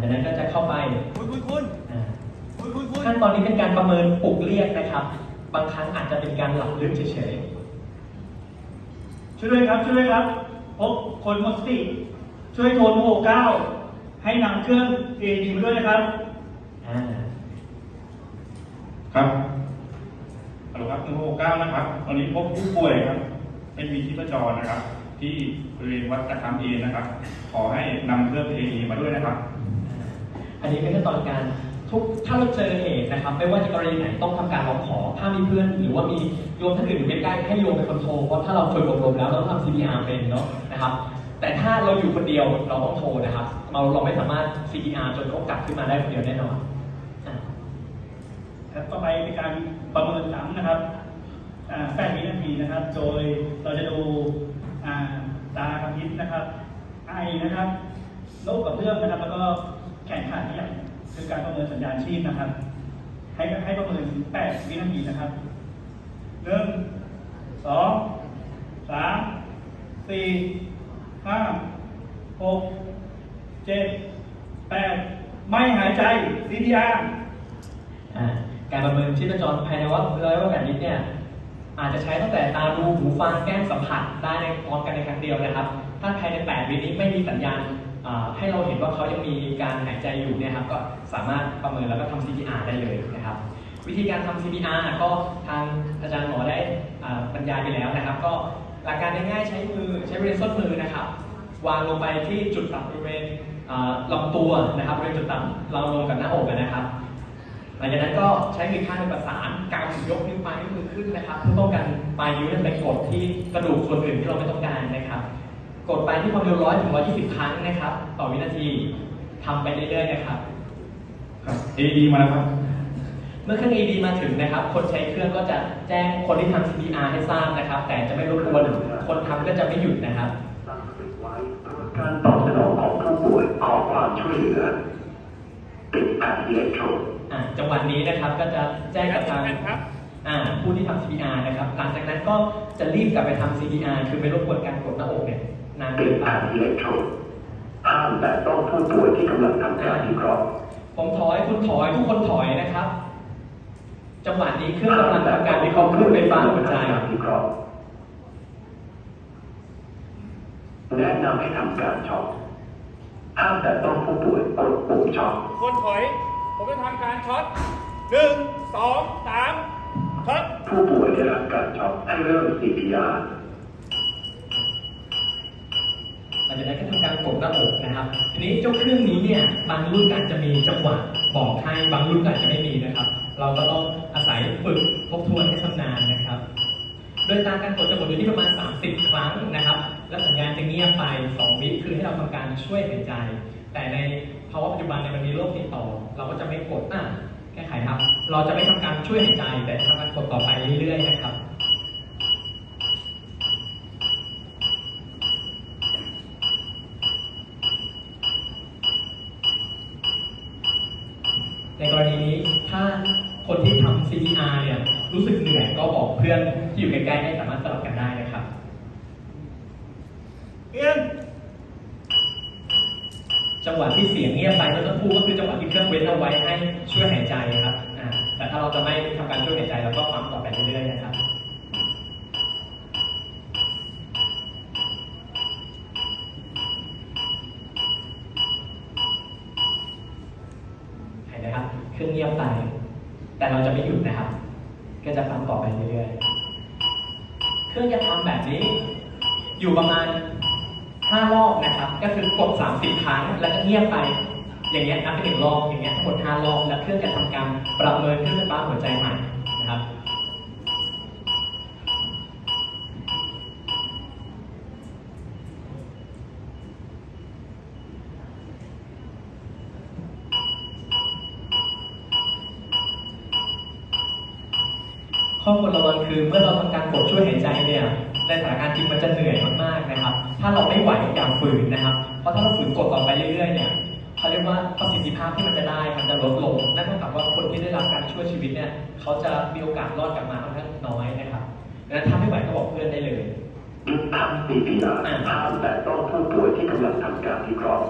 ลังจากนั้นก็จะเข้าไปคุณคุณคุณอ่าคุณคุณคุณขั้นตอนนี้เป็นการประเมินปลุกเรียกนะครับ บางครั้งอาจจะเป็นการหลับลึกเฉยช่วยด้วยครับช่วยด้วยครับพบคนหมดสติ ช่วยโทรโทรเก้าให้นำเครื่อง AED มาด้วยนะครับๆอ่าครับฮัลโหลครับหนึ่งหกเก้านะครับ ตอนนี้พบผู้ป่วยครับเป็นมีชีพจรนะครับ ที่บริเวณวัดตะคามเอนะครับ ขอให้นำเครื่องเอมาด้วยนะครับ อันนี้เป็นขั้นตอนการทุกถ้าเราเจอเหตุนะครับ ไม่ว่าจะกรณีไหนต้องทำการร้องขอ ถ้ามีเพื่อน หรือว่ามีโยมท่านอื่นอยู่ใกล้ๆให้โยมเป็นคนโทรเพราะถ้าเราฝึกอบรมแล้วเราต้องทำ CPR เป็นเนาะนะครับ แต่ถ้าเราอยู่คนเดียวเราต้องโทรนะครับ เราเราไม่สามารถ CPR จนเขากลับขึ้นมาได้คนเดียวแน่นอนครับต่อไปเป็นการประเมินซ้ำนะครับอ่า8วินาทีนะครับ โดยเราจะดูตากระพริบนะครับ ไอนะครับโรคกับเรื่องนะครับแล้วก็ แขนขาดเนี่ยคือการประเมินสัญญาณชีพนะครับ ให้ให้ประเมิน8วินาทีนะครับหนึ่งสองสามสี่ห้าหกเจ็ดแปดไม่หายใจ CPR อ่าการประเมินชีพจรภายในวัดร้อยว่าแบบนี้เนี่ยอาจจะใช้ตั้งแต่ตาดูหูฟังแก้มสัมผัสได้ในพร้อมกันในครั้งเดียวนะครับ ถ้าภายใน 8 วินี้ไม่มีสัญญาณ ให้เราเห็นว่าเขายังมีการหายใจอยู่เนี่ยครับก็สามารถประเมินแล้วก็ทำ CPR ได้เลยนะครับ วิธีการทำ CPR ก็ทางอาจารย์หมอได้บรรยายไปแล้วนะครับ ก็หลักการง่ายๆใช้มือใช้บริเวณส้นมือนะครับ วางลงไปที่จุดต่ำบริเวณลำตัวนะครับบริเวณจุดต่ำเราลงกับหน้าอกนะครับหลังจากนั้นก็ใช้มือข้างหนึงประสานกำยกนิ้วปลายนิ้วมือขึ้นนะครับเพื่อป้องกันปลายนิ้วนั้นไปกดที่กระดูกส่วนอื่นที่เราไม่ต้องการนะครับ กดไปที่ความเร็วร้อยถึงร้อยยี่สิบครั้งนะครับ ต่อวินาทีทำไปเรื่อยๆนะครับ ครับ AD มาแล้วครับ เมื่อเครื่อง AED มาถึงนะครับ คนใช้เครื่องก็จะแจ้งคนที่ทำ CPR ให้ทราบนะครับ แต่จะไม่รบกวนคนทำก็จะไม่หยุดนะครับการตอบสนองของผู้ป่วยขอความช่วยเหลือติดแผ่นอิเล็กโทรดอ่าจังหวะนี้นะครับก็จะแจ้งกับทางอ่าผู้ที่ทำ CPR นะครับ หลังจากนั้นก็จะรีบกลับไปทำ CPR คือไม่รบกวนการกดหน้าอกเนี่ย นานติเกิดนไปแผ่นอิเล็กโทรดห้ามแต่ต้องผู้ป่วยที่กำลังทำการวิเคราะห์ผมถอยคุณถอยทุกคนถอยนะครับ จังหวะนี้เครื่องกำลังทำการวิเคราะห์คลื่นไฟฟ้าหัวใจการวิเคราะห์แนะนำให้ทำการช็อคห้ามแต่ต้องผู้ป่วยกดปุ่มช็อคคนถอย ผมจะทำการช็อตหนึ่งสองสามช็อตผู้ป่วยได้รับการช็อคให้เริ่ม CPR จากนั้นก็ทำการกดหน้าอกนะครับ ทีนี้เจ้าเครื่องนี้เนี่ยบางรุ่นอาจจะมีจังหวะบอกให้บางรุ่นอาจจะไม่มีนะครับ เราก็ต้องอาศัยฝึกทบทวนให้ชำนาญนะครับ โดยตาการกดจะกดอยู่ที่ประมาณ 30 ครั้งนะครับ แล้วสัญญาณจะเงียบไป 2 วิคือให้เราทำการช่วยหายใจ แต่ในภาวะปัจจุบันเนี่ยมันมีโรคติดต่อ เราก็จะไม่กดอะแก้ไขครับ เราจะไม่ทำการช่วยหายใจแต่ทำการกดต่อไปเรื่อยๆนะครับ ในกรณีนี้ถ้าคนที่ทำ CPR เนี่ยรู้สึกเหนื่อยก็บอกเพื่อนที่อยู่ใกล้ๆให้สามารถสลับกันได้นะครับเอียนจังหวะที่เสียงเงียบไปเมื่อสักครู่ก็คือจังหวะที่เครื่องเว้นเอาไว้ให้ช่วยหายใจนะครับอ่าแต่ถ้าเราจะไม่ทำการช่วยหายใจเราก็ปั๊มต่อไปเรื่อยๆนะครับ เห็นไหมครับ เครื่องเงียบไป แต่เราจะไม่หยุดนะครับ ก็จะทำต่อไปเรื่อยๆ เครื่องจะทำแบบนี้ อยู่ประมาณ 5 รอบนะครับ ก็คือกด 30 ครั้งแล้วก็เงียบไป อย่างเงี้ยนับไปหนึ่งรอบอย่างเงี้ยทั้งหมด5รอบแล้วเครื่องจะทำการประเมินคลื่นไฟฟ้าหัวใจใหม่นะครับ ข้อควรระวังคือเมื่อเราทำการกดช่วยหายใจเนี่ยในสถานการณ์จริงมันจะเหนื่อยมากๆนะครับ ถ้าเราไม่ไหวอย่าฝืนนะครับ เพราะถ้าเราฝืนกดต่อไปเรื่อยๆเนี่ยเขาเรียกว่าประสิทธิภาพที่มันจะได้มันจะลดลง นั่นเท่ากับว่าคนที่ได้รับการช่วยชีวิตเนี่ยเขาจะมีโอกาสรอดกลับมาค่อนข้างน้อยนะครับดังนั้นถ้าไม่ไหวก็บอกเพื่อนได้เลยหยุดทำ CPR ห้ามแต่ต้องผู้ป่วยที่กำลังทำการวิเคราะห์